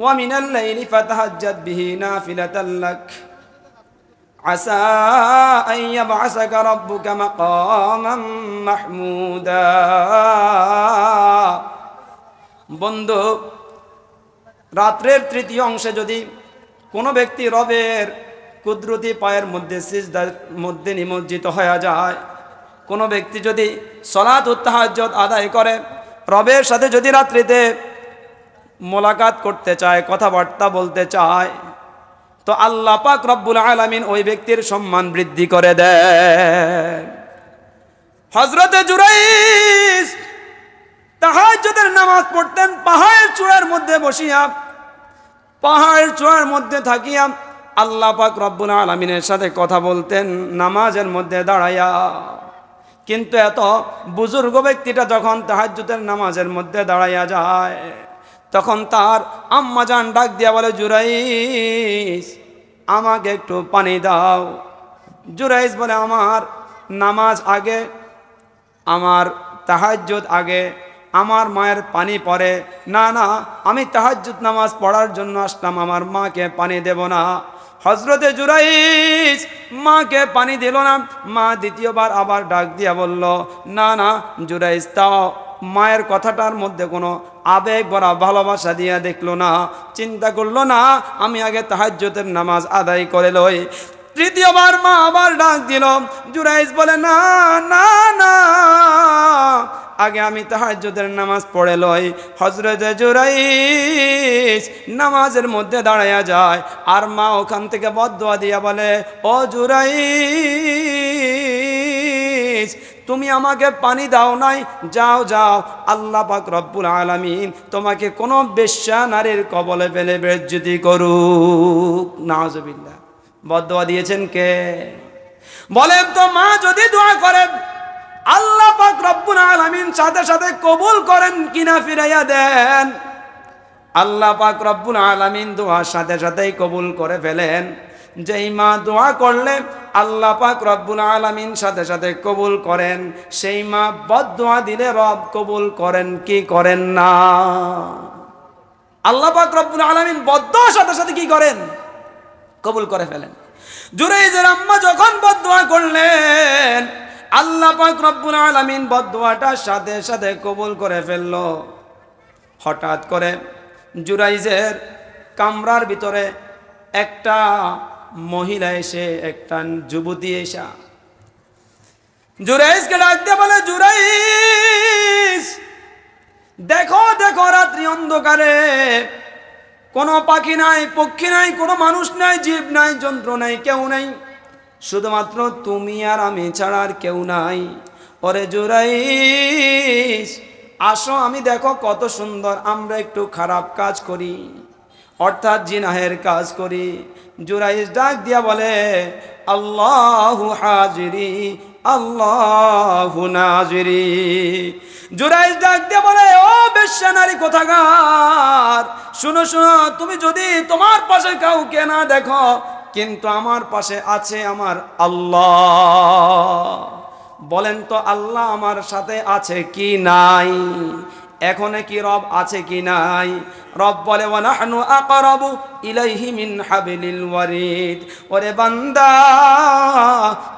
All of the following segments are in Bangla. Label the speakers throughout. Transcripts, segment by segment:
Speaker 1: ومن الليل فتهجد به نافلة لك عسى أن يبعثك ربك مقاما محمودا বন্ধু রাত্রের তৃতীয় অংশে যদি কোনো ব্যক্তি রবের কুদরতি পায়ের মধ্যে সিজদার মধ্যে নিমজ্জিত হয়ে যায় কোনো ব্যক্তি যদি সলাৎ উত্তাহাজ্জত আদায় করে রবের সাথে যদি রাত্রিতে মোলাকাত করতে চায়, কথাবার্তা বলতে চায়। তো আল্লাহ পাক রব্বুল আলামিন ওই ব্যক্তির সম্মান বৃদ্ধি করে দেন। হজরতে জুরাইস তাহাজ্জুদের নামাজ পড়তেন, পাহাড়ের চূড়ার মধ্যে বসিয়া, পাহাড়ের চূড়ার মধ্যে থাকিয়া আল্লাহ পাক রব্বুল আলমিনের সাথে কথা বলতেন, নামাজের মধ্যে দাঁড়াইয়া। কিন্তু এত বুজুর্গ ব্যক্তিটা যখন তাহাজ্জুদের নামাজের মধ্যে দাঁড়াইয়া যায় তখন তার আম্মাজান ডাক দিয়া বলে, জুরাইস, আমাকে একটু পানি দাও। জুরাইস বলে, আমার নামাজ আগে, আমার তাহাজ্জুদ আগে, আমার মায়ের পানি পড়ে না না, আমি তাহাজ্জুদ নামাজ পড়ার জন্য আসলাম, আমার মাকে পানি দেব না। হজরতে জুরাইস মাকে পানি দিল না, মা দ্বিতীয়বার আবার ডাক দিয়া বলল, না না, জুরাইস তাও মায়ের কথাটার মধ্যে কোনো আবেগ ভরা ভালোবাসা দিয়া দেখল না, চিন্তা করল না, আমি আগে তাহাজ্জুদের নামাজ আদায় করে লই। তৃতীয়বার মা আবার ডাক দিল জুরাইস বলে, না না না। আগে আমি তাহাজ্জুদের নামাজ পড়ে লই। হজরত জুরাইস নামাজের মধ্যে দাঁড়াইয়া যায় আর মা ওখান থেকে বদুয়া দিয়া বলে, ও জুরাইস তুমি আমাকে পানি দাও নাই, যাও যাও। আল্লাহ পাক রব্বুল আলামিন তোমাকে কোনো বেশ্যা নারীর কবলে ফেলে বেজ্জুতি করুক। নাজবিল্লা বদুয়া দিয়েছেন কে? বলেন তো মা যদি দোয়া করেন, আল্লাহ পাক রব্বুল আলামিন সাথে সাথে কবুল করেন কিনা ফিরাইয়া দেন। আল্লাহ পাক রব্বুল আলামিন দোয়ার সাথে সাথেই কবুল করে ফেলেন। যেই মা দোয়া করলে আল্লাহ পাক রব্বুল আলামিন সাথে সাথে কবুল করেন। সেই মা বদোয়া দিলে রব কবুল করেন, কি করেন না? আল্লাহ পাক রব্বুল আলামিন বদোয়ার সাথে সাথে কি করেন? কবুল করে ফেলেন। জুরাইজের আম্মা যখন বদোয়া করলেন, আল্লাহ পাক রব্বুল আলামিন বদোয়াটার সাথে সাথে কবুল করে ফেলল। হঠাৎ করে জুরাইজের কামরার ভিতরে একটা মহিলা এসে একটা যুবতী এসা। জুরাইজকে ডাক দিয়ে বলে জুরাইজ দেখো দেখো রাত্রি অন্ধকারে। কোনো পাখি নাই, পক্ষী নাই, কোনো মানুষ নাই, জীব নাই, যন্ত্র নাই, কেউ নাই। শুধুমাত্র তুমি আর আমি ছাড়া আর কেউ নাই। ওরে জুরাইস আসো, আমি দেখো কত সুন্দর, আমরা একটু খারাপ কাজ করি। অর্থাৎ জিনাহের কাজ করি। জুরাইস ডাক দিয়া বলে, আল্লাহু হাজিরি, আল্লাহু নাজিরি। জুরাইস ডাক দিয়ে বলে, ও বেশ্যা নারী কোথাকার, শুনো শুনো, তুমি যদি তোমার পাশে কাউকে না দেখো, কিন্তু আমার পাশে আছে আমার আল্লাহ। বলেন তো, আল্লাহ আমার সাথে আছে কি নাই? এখন কি রব আছে কি নাই? রব বলে, ওয়ানাহনু আকরাবু ইলাইহি মিন হাবিলিল ওয়ারিদ। ওরে বান্দা,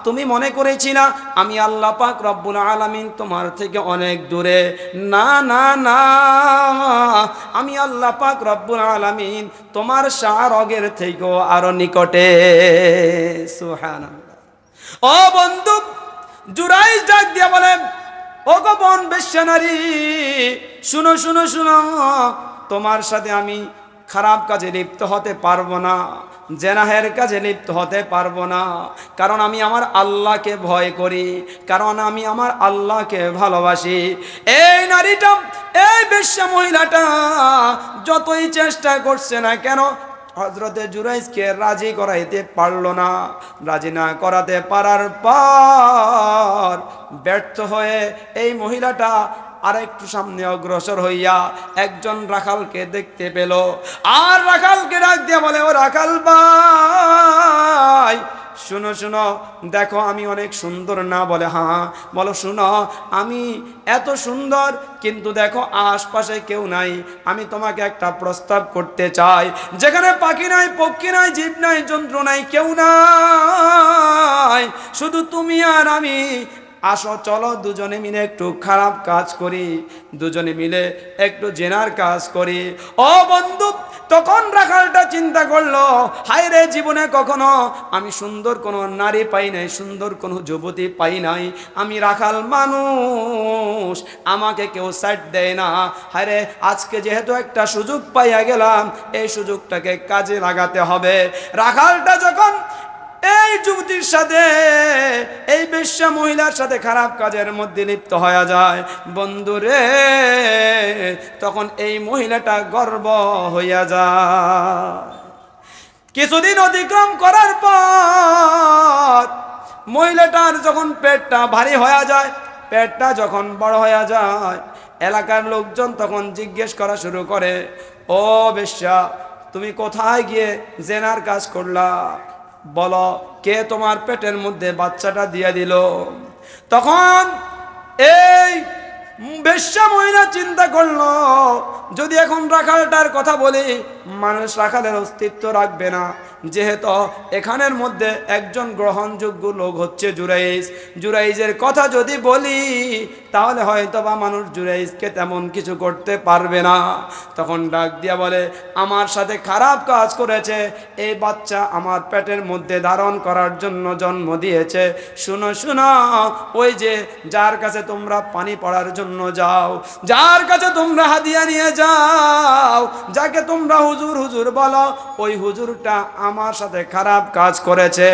Speaker 1: তুমি মনে করেছিলা আমি আল্লাহ পাক রব্বুল আলামিন তোমার থেকে অনেক দূরে। না না না, আমি আল্লাহ পাক রব্বুল আলামিন তোমার শাহরগের থেকেও আরও নিকটে। সুবহানাল্লাহ। ও বন্ধু জুরাইস ডাক দিয়া বলেন ও গো বন বেশ্যানারী শুনো শুনো শুনো, তোমার সাথে আমি খারাপ কাজে লিপ্ত হতে পারব না, জেনাহের কাজে লিপ্ত হতে পারব না, কারণ আমি আমার আল্লাহকে ভয় করি, কারণ আমি আমার আল্লাহকে ভালোবাসি। এই নারীটা, এই বেশ্যা মহিলাটা যতই চেষ্টা করছে না কেন হজরতে জুরাইজকে রাজি করাইতে পারল না। রাজি না করাতে পারার পর ব্যর্থ হয়ে এই মহিলাটা আরেকটু সামনে অগ্রসর হইয়া একজন রাখালকে দেখতে পেল। আর রাখালকে ডাক দিয়ে বলে, ও রাখাল ভাই, শুনো শুনো, দেখো আমি অনেক সুন্দর না? বলে হ্যাঁ বলো, শুনো, আমি এত সুন্দর, কিন্তু দেখো আশপাশে কেউ নাই। আমি তোমাকে একটা প্রস্তাব করতে চাই। যেখানে পাখি নাই, পক্ষী নাই, জীব নাই, যন্ত্র নাই, কেউ নাই। শুধু তুমি আর আমি আসো, চলো দুজনে মিলে একটু খারাপ কাজ করি, দুজনে মিলে একটু জেনার কাজ করি। ও বন্ধু, তখন রাখালটা চিন্তা করল, হায় রে জীবনে কখনো আমি সুন্দর কোনো নারী পাই নাই, সুন্দর কোনো যুবতী পাই নাই, আমি রাখাল মানুষ, আমাকে কেউ সাইড দেয় না। হায় রে, আজকে যেহেতু একটা সুযোগ পাইয়া গেলাম, এই সুযোগটাকে কাজে লাগাতে হবে। রাখালটা যখন এই যুবতীর সাথে, এই বেশ্যা মহিলার সাথে খারাপ কাজের মধ্যে লিপ্ত হয়ে যায়। বন্ধুরে, তখন এই মহিলাটা গর্ব হইয়া যায়। কিছুদিন অতিক্রম করার পর মহিলাটার যখন পেটটা ভারী হয়ে যায়, পেটটা যখন বড় হয়ে যায়, এলাকার লোকজন তখন জিজ্ঞেস করা শুরু করে, ও বেশ্যা, তুমি কোথায় গিয়ে জেনার কাজ করলা? বলো, কে তোমার পেটের মধ্যে বাচ্চাটা দিয়ে দিল? তখন এই বেশ্যা মহিলা চিন্তা করল, যদি এখন রাখালটার কথা বলি, মানুষ রাখালের অস্তিত্ব রাখবে না। যেহেতু এখানের মধ্যে একজন গ্রহণযোগ্য লোক হচ্ছে জুরাইজ জুরাইজের কথা যদি বলি, তাহলে হয়তো বা মানুষ জুরাইজকে তেমন কিছু করতে পারবে না। তখন ডাক দিয়া বলে, আমার সাথে খারাপ কাজ করেছে। এই বাচ্চা আমার পেটের মধ্যে ধারণ করার জন্য জন্ম দিয়েছে। শুনো শুনো, ওই যে যার কাছে তোমরা পানি পড়ার জন্য যাও, যার কাছে তোমরা হাদিয়া নিয়ে যাও, যাকে তোমরা হুজুর হুজুর বলো, ওই হুজুরটা আমার সাথে খারাপ কাজ করেছে।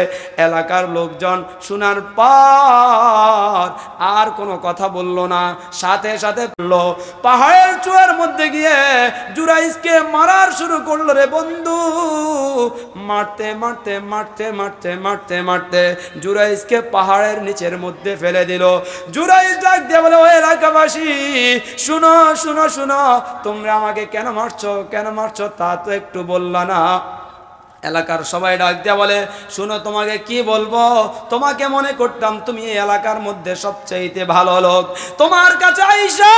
Speaker 1: এলাকার লোকজন শোনার পর আর কোনো কথা বলল না। সাথে সাথে বলল, পাহাড়ের চুয়ার মধ্যে গিয়ে জুরাইসকে মারার শুরু করল রে বন্ধু। মারতে মারতে মারতে মারতে মারতে মারতে জুরাইসকে পাহাড়ের নিচের মধ্যে ফেলে দিল। জুরাইস ডাক দিয়ে বলে ও এলাকাবাসী, শুনো শুনো শুনো, তোমরা আমাকে কেন মারছো কেন মারছো তা তো একটু বললা না। এলাকার সবাই ডাক দিয়া বলে, শুনো, তোমাকে কি বলব? তোমাকে মনে করতাম তুমি এই এলাকার মধ্যে সবচাইতে ভালো লোক। তোমার কাছে আইসা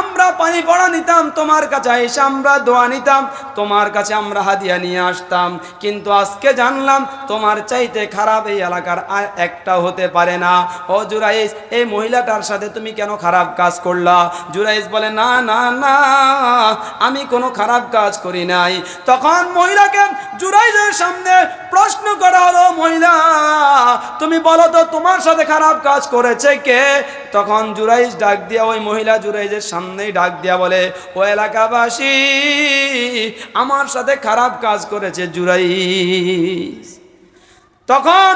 Speaker 1: আমরা পানি পড়া নিতাম, তোমার কাছে আইসা আমরা দোয়া নিতাম, তোমার কাছে আমরা হাদিয়া নিয়ে আসতাম। কিন্তু আজকে জানলাম তোমার চাইতে খারাপ এই এলাকার আর একটা হতে পারে না। ও জুরাইস, এই মহিলাটার সাথে তুমি কেন খারাপ কাজ করলা? জুরাইস বলে, না না না, আমি কোনো খারাপ কাজ করি নাই। তখন মহিলাকে জুরাইজের সামনে প্রশ্ন করা হলো, মহিলা, তুমি বলো তো তোমার সাথে খারাপ কাজ করেছে কে? তখন জুরাইজ ডাক দিয়া ওই মহিলা জুরাইজের সামনেই ডাক দিয়া বলে, ও এলাকাবাসী, আমার সাথে খারাপ কাজ করেছে জুরাইজ। তখন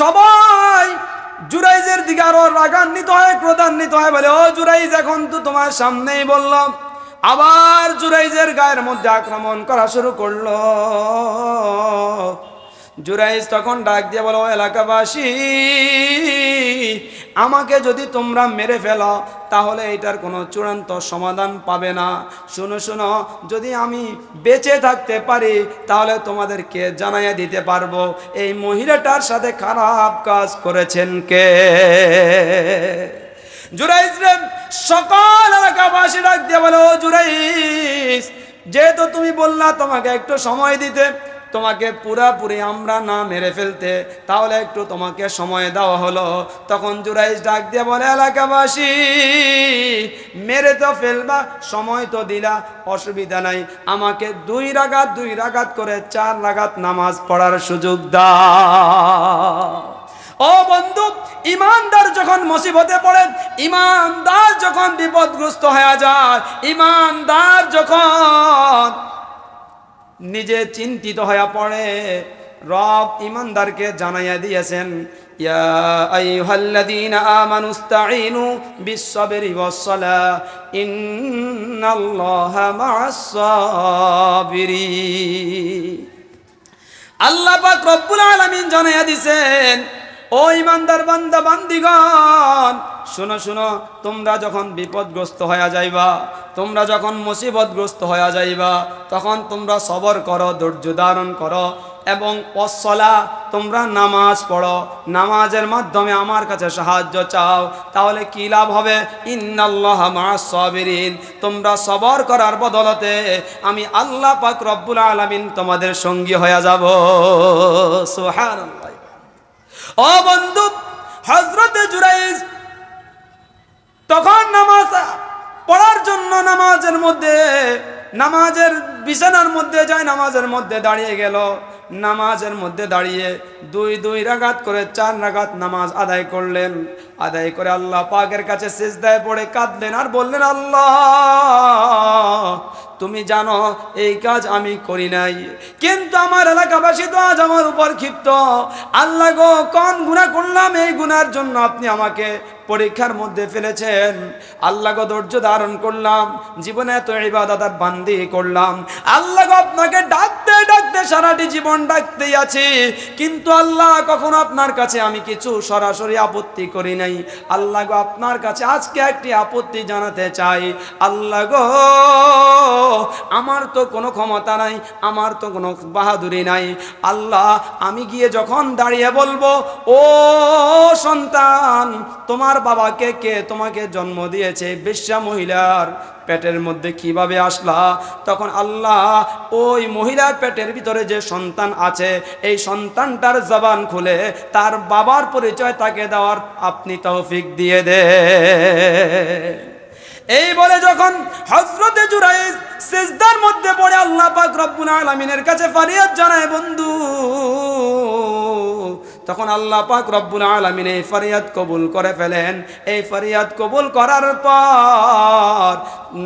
Speaker 1: সবাই জুরাইজের দিকে আরও রাগান্বিত হয়, ক্রোধান্বিত হয় বলে, ও জুরাইজ, এখন তো তোমার সামনেই বললাম আবার জুরাইজের গায়ের মধ্যে আক্রমণ করা শুরু করল। জুরাইজ তখন ডাক দিয়ে বলো এলাকাবাসী, আমাকে যদি তোমরা মেরে ফেলো, তাহলে এটার কোনো চূড়ান্ত সমাধান পাবে না। শুনো শুনো, যদি আমি বেঁচে থাকতে পারি, তাহলে তোমাদেরকে জানাইয়া দিতে পারব, এই মহিলাটার সাথে খারাপ কাজ করেছেন কে? জুরাইস রে, সকল এলাকাবাসী ডাক বলো, "ও জুরাইস যেহেতু তুমি বললা তোমাকে একটু সময় দিতে, তোমাকে পুরাপুরি আমরা না মেরে ফেলতে, তাহলে একটু তোমাকে সময় দেওয়া হলো। তখন জুরাইস ডাক দিয়ে বলে, এলাকাবাসী, মেরে তো ফেলবা, সময় তো দিলা, অসুবিধা নাই। আমাকে দুই রাগাত দুই রাগাত করে চার রাগাত নামাজ পড়ার সুযোগ দাও। ও বন্ধু, ইমানদার যখন মুসিবতে পড়ে, ইমানদার যখন বিপদগ্রস্ত হয়ে যায়, ইমানদার যখন নিজে চিন্তিত হয়ে পড়ে, রব ইমানদারকে জানাইয়া দিয়েছেন পাক রব্বুল আলামিন জানাইয়া দিছেন ও ইমানদার বান্দা, বান্দিগণ, শোনো শোনো, তোমরা যখন বিপদগ্রস্ত হয়ে যাইবা, তোমরা যখন মুসিবতগ্রস্ত হয়ে যাইবা, তখন তোমরা সবর করো, ধৈর্য ধারণ করো এবং অসলা তোমরা নামাজ পড়ো। নামাজের মাধ্যমে আমার কাছে সাহায্য চাও, তাহলে কি লাভ হবে? ইন্নাল্লাহ সাবিরিন। তোমরা সবর করার বদলতে আমি আল্লাহ পাক রব্বুল আলামিন তোমাদের সঙ্গী হয়ে যাব। সুবহানাল্লাহ। ও বন্ধু হজরতে জুরাইজ তখন নামাজ পড়ার জন্য নামাজের মধ্যে, নামাজের বিছানার মধ্যে যায়, নামাজের মধ্যে দাঁড়িয়ে গেল। নামাজের মধ্যে দাঁড়িয়ে দুই দুই রাগাত করে চার রাগাত নামাজ আদায় করলেন। আদায় করে আল্লাহ পাকের কাছে সিজদায় পড়ে কাঁদলেন আর বললেন, আল্লাহ তুমি জানো, এই কাজ আমি করি নাই। কিন্তু আমার এলাকাবাসী তো আজ আমার উপর ক্ষিপ্ত। আল্লাহ গো, কোন গুণা করলাম? এই গুনার জন্য আপনি আমাকে পরীক্ষার মধ্যে ফেলেছেন। আল্লাহ ধৈর্য ধারণ করলাম, জীবনে এত ইবাদত আর বান্দি করলাম। আল্লাহ আপনাকে ডাকতে ডাকতে সারাটি জীবন ডাকতেই আছি, কিন্তু আল্লাহ কখনো আপনার কাছে আমি কিছু সরাসরি আপত্তি করি নাই। আল্লাহ আপনার কাছে আজকে একটি আপত্তি জানাতে চাই। আল্লাহ গো আমার তো কোনো ক্ষমতা নাই, আমার তো কোনো বাহাদুরি নাই। আল্লাহ, আমি গিয়ে যখন দাঁড়িয়ে বলব, ও সন্তান, তোমার বাবাকে কে তোমাকে জন্ম দিয়েছে বেশ্যা মহিলার পেটের মধ্যে কীভাবে আসলা? তখন আল্লাহ ওই মহিলার পেটের ভিতরে যে সন্তান আছে, এই সন্তানটার জবান খুলে তার বাবার পরিচয় তাকে দেওয়ার আপনি তৌফিক দিয়ে দে। এই বলে যখন হজরতে জুরাই সেজদার মধ্যে পড়ে আল্লাহ পাক রব্বুল আলামিনের কাছে ফারিয়াদ জানায়, বন্ধু তখন আল্লাহ পাক রব্বুল আলামিন এই ফরিয়াদ কবুল করে ফেলেন। এই ফরিয়াদ কবুল করার পর,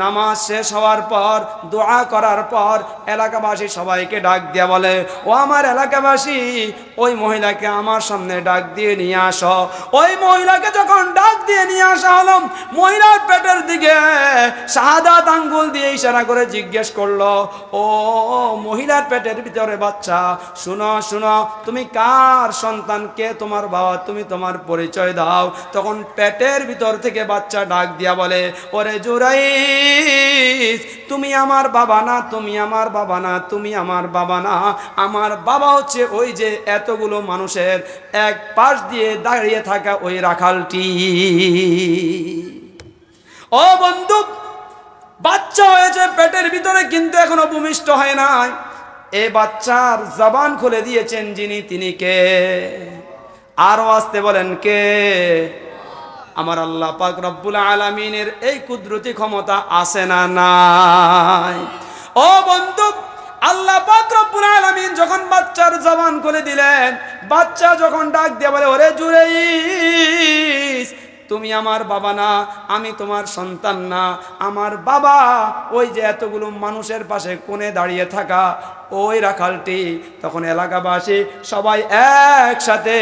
Speaker 1: নামাজ শেষ হওয়ার পর, দোয়া করার পর এলাকাবাসী সবাইকে ডাক দিয়া বলে, ও আমার এলাকাবাসী, ওই মহিলাকে আমার সামনে ডাক দিয়ে নিয়ে আসো। ওই মহিলাকে যখন ডাক দিয়ে নিয়ে আসা হলো, মহিলার পেটের দিকে শাহাদাত আঙ্গুল দিয়ে ইশারা করে জিজ্ঞেস করল, ও মহিলার পেটের ভিতরে বাচ্চা, শুনো শুনো, তুমি কার সন্তান? কে তোমার বাবা, তুমি তোমার পরিচয় দাও। তখন পেটের ভিতর থেকে বাচ্চা ডাক দিয়া বলে, ওরে জুরাই তুমি আমার বাবা না, তুমি আমার বাবা না, তুমি আমার বাবা না। আমার বাবা হচ্ছে ওই যে এতগুলো মানুষের এক পাশ দিয়ে দাঁড়িয়ে থাকা ওই রাখালটি। ও বন্ধু, বাচ্চা হয়েছে পেটের ভিতরে, কিন্তু এখনও ভূমিষ্ঠ হয় নাই। এই বাচ্চার জবান খুলে দিয়েছেন যিনি, তিনি কে? আরও আসতে বলেন, কে? আমার আল্লাহ পাক রব্বুল আলামিনের এই কুদরতি ক্ষমতা আছে না নাই? ও বন্ধু, আল্লাহ পাক রব্বুল আলামিন যখন বাচ্চার জবান খুলে দিলেন, বাচ্চা যখন ডাক দিয়ে বলে, ওরে জুড়েই তুমি আমার বাবা না, আমি তোমার সন্তান না। আমার বাবা ওই যে এতগুলো মানুষের পাশে কোণে দাঁড়িয়ে থাকা, ওই রাখালটি। তখন এলাকাবাসী সবাই একসাথে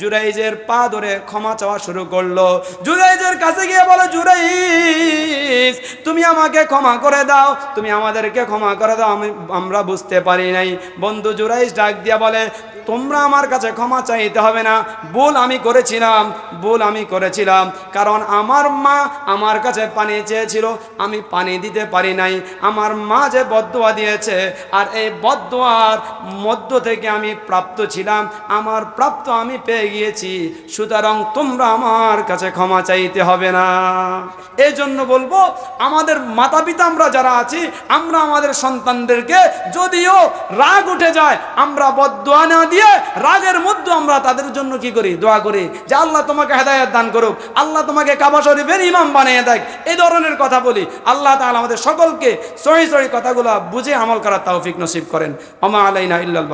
Speaker 1: জুরাইজের পা ধরে ক্ষমা চাওয়া শুরু করল। জুরাইজের কাছে গিয়ে বলো, জুরাইজ তুমি আমাকে ক্ষমা করে দাও, তুমি আমাদেরকে ক্ষমা করে দাও, আমি, আমরা বুঝতে পারি নাই। বন্ধু জুরাইজ ডাক দিয়া বলে, তোমরা আমার কাছে ক্ষমা চাইতে হবে না, ভুল আমি করেছিলাম, ভুল আমি করেছিলাম, কারণ আমার মা আমার কাছে পানি চেয়েছিল, আমি পানি দিতে পারি নাই। আমার মা যে বদোয়া দিয়েছে, আর এই বদোয়ার মধ্য থেকে আমি প্রাপ্ত ছিলাম, আমার প্রাপ্ত আমি পেয়ে গিয়েছি, সুতরাং তোমরা আমার কাছে ক্ষমা চাইতে হবে না। এই জন্য বলব আমাদের মাতা পিতা আমরা যারা আছি, আমরা আমাদের সন্তানদেরকে যদিও রাগ উঠে যায়, আমরা বদোয়া না দিয়ে রাগের মধ্যে আমরা তাদের জন্য কি করি? দোয়া করি যে আল্লাহ তোমাকে হেদায়ত দান করুক, আল্লাহ তোমাকে কাবা শরীফের ইমাম বানিয়ে দেখ। এই ধরনের কথা বলি। আল্লাহ তাআলা আমাদের সকলকে সহি সহি কথাগুলো বুঝে আমল করার তৌফিক নসিব করেন। অমা আলাইনা ইল্লাল